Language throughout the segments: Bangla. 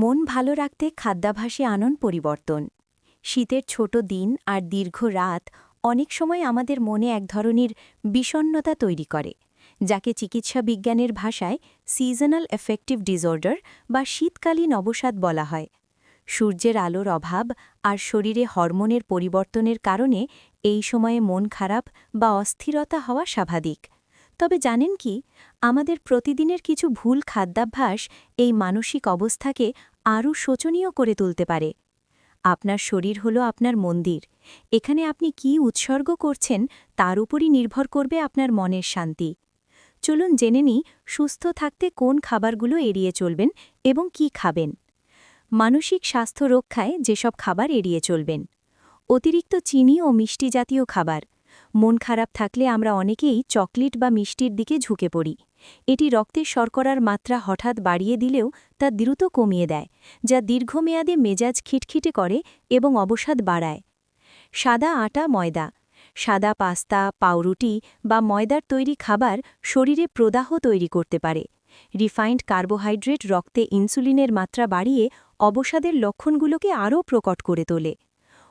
মন ভালো রাখতে খাদ্যাভাসে আনন পরিবর্তন। শীতের ছোট দিন আর দীর্ঘ রাত অনেক সময় আমাদের মনে এক ধরনের বিষণ্নতা তৈরি করে, যাকে চিকিৎসা বিজ্ঞানের ভাষায় সিজনাল এফেক্টিভ ডিসঅর্ডার বা শীতকালীন অবসাদ বলা হয়। সূর্যের আলোর অভাব আর শরীরে হরমোনের পরিবর্তনের কারণে এই সময়ে মন খারাপ বা অস্থিরতা হওয়া স্বাভাবিক। তবে জানেন কি, আমাদের প্রতিদিনের কিছু ভুল খাদ্যাভ্যাস এই মানসিক অবস্থাকে আরও শোচনীয় করে তুলতে পারে। আপনার শরীর হল আপনার মন্দির। এখানে আপনি কি উৎসর্গ করছেন তার উপরই নির্ভর করবে আপনার মনের শান্তি। চলুন জেনে নিই সুস্থ থাকতে কোন খাবারগুলো এড়িয়ে চলবেন এবং কি খাবেন। মানসিক স্বাস্থ্য রক্ষায় যেসব খাবার এড়িয়ে চলবেন। অতিরিক্ত চিনি ও মিষ্টি জাতীয় খাবার। মন খারাপ থাকলে আমরা অনেকেই চকলেট বা মিষ্টির দিকে ঝুঁকে পড়ি। এটি রক্তের শর্করার মাত্রা হঠাৎ বাড়িয়ে দিলেও তা দ্রুত কমিয়ে দেয়, যা দীর্ঘমেয়াদে মেজাজ খিটখিটে করে এবং অবসাদ বাড়ায়। সাদা আটা, ময়দা। সাদা পাস্তা, পাউরুটি বা ময়দার তৈরি খাবার শরীরে প্রদাহ তৈরি করতে পারে। রিফাইন্ড কার্বোহাইড্রেট রক্তে ইনসুলিনের মাত্রা বাড়িয়ে অবসাদের লক্ষণগুলোকে আরও প্রকট করে তোলে।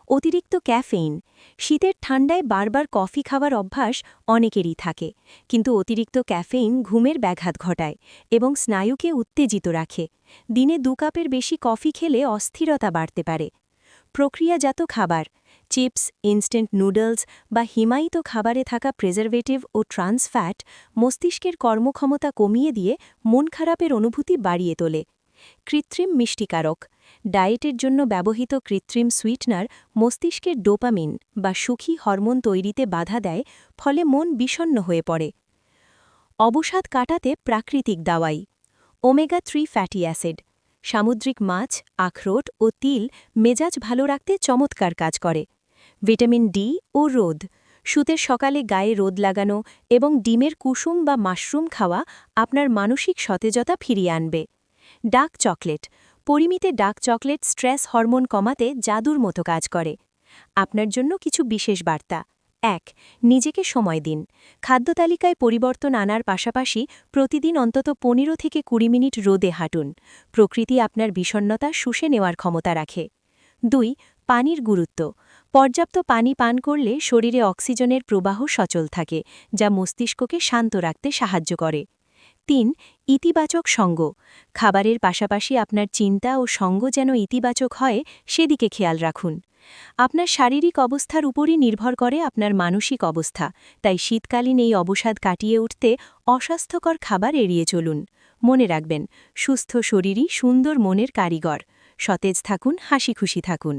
অতিরিক্ত ক্যাফেইন। শীতের ঠান্ডায় বারবার কফি খাওয়ার অভ্যাস অনেকেরই থাকে। কিন্তু অতিরিক্ত ক্যাফেইন ঘুমের ব্যাঘাত ঘটায় এবং স্নায়ুকে উত্তেজিত রাখে। দিনে দু কাপের বেশি কফি খেলে অস্থিরতা বাড়তে পারে। প্রক্রিয়াজাত খাবার, চিপস, ইনস্ট্যান্ট নুডলস বা হিমায়িত খাবারে থাকা প্রেজারভেটিভ ও ট্রান্সফ্যাট মস্তিষ্কের কর্মক্ষমতা কমিয়ে দিয়ে মন খারাপের অনুভূতি বাড়িয়ে তোলে। কৃত্রিম মিষ্টিকারক। ডায়েটের জন্য ব্যবহৃত কৃত্রিম সুইটনার মস্তিষ্কের ডোপামিন বা সুখী হরমোন তৈরিতে বাধা দেয়, ফলে মন বিষণ্ন হয়ে পড়ে। অবসাদ কাটাতে প্রাকৃতিক দাওয়াই। Omega three fatty acid. সামুদ্রিক মাছ, আখরোট ও তিল মেজাজ ভালো রাখতে চমৎকার কাজ করে। ভিটামিন ডি ও রোদ। শীতের সকালে গায়ে রোদ লাগানো এবং ডিমের কুসুম বা মাশরুম খাওয়া আপনার মানসিক সতেজতা ফিরিয়ে আনবে। Dark chocolate. পরিমিতে dark chocolate stress hormone কমাতে জাদুর মতো কাজ করে। আপনার জন্য কিছু বিশেষ বার্তা। এক, নিজেকে সময় দিন। খাদ্য তালিকায় পরিবর্তন আনার পাশাপাশি প্রতিদিন অন্তত পনেরো থেকে কুড়ি মিনিট রোদে হাঁটুন। প্রকৃতি আপনার বিষণ্নতা শুষে নেওয়ার ক্ষমতা রাখে। দুই, পানির গুরুত্ব। পর্যাপ্ত পানি পান করলে শরীরে অক্সিজেনের প্রবাহ সচল থাকে, যা মস্তিষ্ককে শান্ত রাখতে সাহায্য করে। তিন, ইতিবাচক সঙ্গ। খাবারের পাশাপাশি আপনার চিন্তা ও সঙ্গ যেন ইতিবাচক হয়, সেদিকে খেয়াল রাখুন। আপনার শারীরিক অবস্থার উপরই নির্ভর করে আপনার মানসিক অবস্থা, তাই শীতকালীন এই অবসাদ কাটিয়ে উঠতে অস্বাস্থ্যকর খাবার এড়িয়ে চলুন। মনে রাখবেন, সুস্থ শরীরই সুন্দর মনের কারিগর। সতেজ থাকুন হাসি খুশি থাকুন।